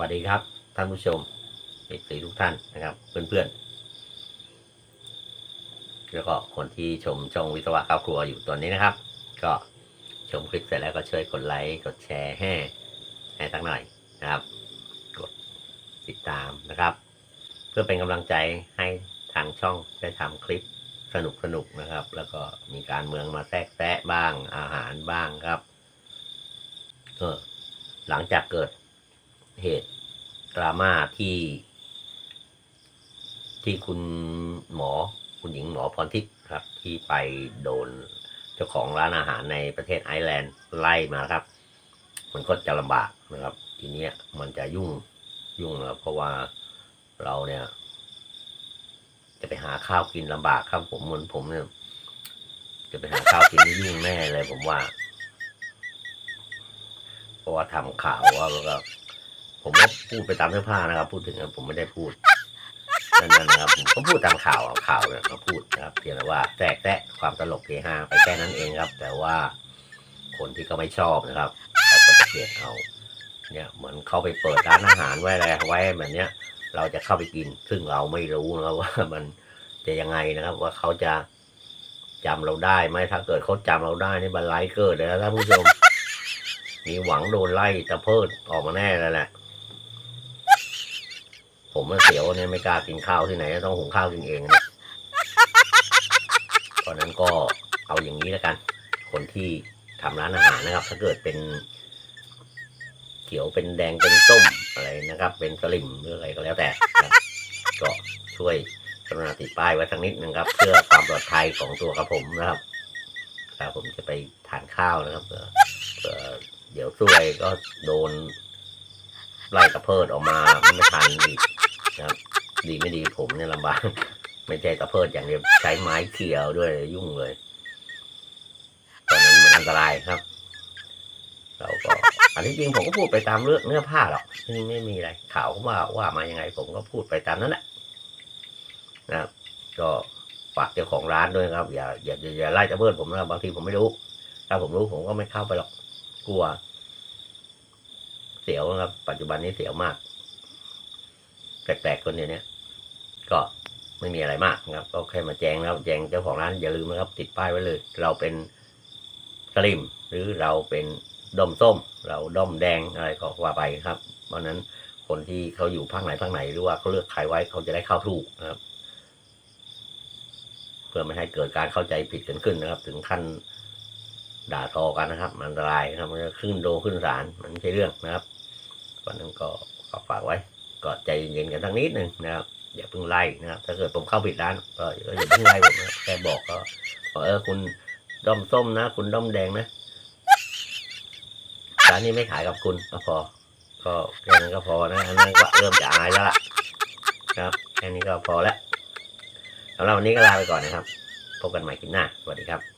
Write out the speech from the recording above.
วัสดีครับ ท่านผู้ชมเอกสีทุกท่านนะครับ เพื่อนๆแล้วก็คนที่ชมช่องวิศวะครอบครัวอยู่ตอนนี้นะครับ ก็ชมคลิปเสร็จแล้วก็ช่วยกดไลค์กดแชร์ให้ให้ตั้งหน่อยนะครับ กดติดตามนะครับ เพื่อเป็นกำลังใจให้ทางช่องได้ทำคลิปสนุกสนุกนะครับ แล้วก็มีการเมืองมาแทรกแซะบ้างอาหารบ้างครับเออหลังจากเกิด เหตุดราม่าที่ ที่คุณหมอคุณหญิงหมอพรทิพย์ครับ ที่ไปโดนเจ้าของร้านอาหารในประเทศไอร์แลนด์ไล่มาครับ มันก็จะลำบากนะครับ ทีเนี้ยมันจะยุ่งยุ่งนะครับเพราะว่าเราเนี่ย จะไปหาข้าวกินลำบากครับ ผมเหมือนผมเนี่ย จะไปหาข้าวกินนี่ยุ่งแน่เลยผมว่า เพราะว่าทำข่าวว่าแล้วก็ ผมก็พูดไปตามเสื้อผ้านะครับ พูดถึงนะผมไม่ได้พูดนั่นนะครับผมก็พูดตามข่าวข่าวเนี่ยมาพูดนะครับ เพียงแต่ว่าแทรกแทะความตลกเฮฮาไปแค่นั้นเองครับ แต่ว่าคนที่เขาไม่ชอบนะครับเขาก็จะเกลียดเอาเนี่ยเหมือนเขาไปเปิดร้านอาหารไว้อะไรไว้แบบเนี้ย เราจะเข้าไปกิน ซึ่งเราไม่รู้นะครับว่ามันจะยังไงนะครับ ว่าเขาจะจำเราได้ไหมถ้าเกิดเขาจำเราได้นี่บันไลเกิดเลยนะท่านผู้ชม มีหวังโดนไล่ตะเพิดออกมาแน่แล้วแหละ ผมมันเสียวเนี่ยไม่กล้ากินข้าวที่ไหนต้องหุงข้าวกินเองนี่ยเพราะนั้นก็เอาอย่างนี้แล้วกัน คนที่ทำร้านอาหารนะครับ ถ้าเกิดเป็นเขียวเป็นแดงเป็นส้มอะไรนะครับ เป็นสลิมหรืออะไรก็แล้วแต่ก็ช่วยกรุณาติดป้ายไว้สักนิดนึงครับ เพื่อความปลอดภัยของตัวกับผมนะครับถ้าผมจะไปทานข้าวนะครับเเผื่อเดี๋ยวช่วยก็โดนไล่กระเพิดออกมาไม่ทันอีกนะครับ ดีไม่ดีผม เนี่ยลำบาก ไม่ใช่กระเพิดอย่างเดียวใช้ไม้เขี่ยวด้วยยุ่งเลยตอนนั้นมันอันตรายครับ เราก็ อันที่จริงผมก็พูดไปตามเรื่องเนื้อผ้าหรอกไม่ไม่มีอะไรข่าวเขาว่าว่ามายังไง ผมก็พูดไปตามนั้นแหละนะครับก็ฝากเจ้าของร้านด้วยครับ อย่าอย่าอย่าไล่ตะเบิดผมนะบางทีผมไม่รู้ ถ้าผมรู้ผมก็ไม่เข้าไปหรอกกลัว เสียวนะครับ ปัจจุบันนี้เสียวมากแปลกๆคนเดียวนี้ย ก็ไม่มีอะไรมากนะครับ ก็แค่มาแจ้งนะครับแจ้งเจ้าของร้านอย่าลืมนะครับ ติดป้ายไว้เลย เราเป็นสลิมหรือเราเป็นด้อมส้ม เราด้อมแดงอะไรก็ว่าไปครับ เพราะนั้นคนที่เขาอยู่ภาคไหนภาคไหนหรือว่าเขาเลือกใครไว้เขาจะได้เข้าถูกนะครับ เพื่อไม่ให้เกิดการเข้าใจผิดกันขึ้นนะครับ ถึงขั้นด่าทอกันนะครับ มันอันตรายนะครับมันจะขึ้นโดขึ้นศาลมันไม่ใช่เรื่องนะครับเพราะนั้นก็ฝากไว้ก็ใจเย็นๆกันทั้งนิดหนึ่งนะครับ อย่าเพิ่งไล่นะครับถ้าเกิดผมเข้าผิดร้านก็อย่าเพิ่งไล่ผมนะแค่บอกก็บอกเออคุณด้อมส้มนะ คุณด้อมแดงนะร้านนี้ไม่ขายกับคุณก็พอ ก็แค่นั้นก็พอนะอันนั้นก็เริ่มจะอายแล้วล่ะครับแค่นี้ก็พอแล้วสำหรับวันนี้ก็ลาไปก่อนนะครับพบกันใหม่คลิปหน้าสวัสดีครับ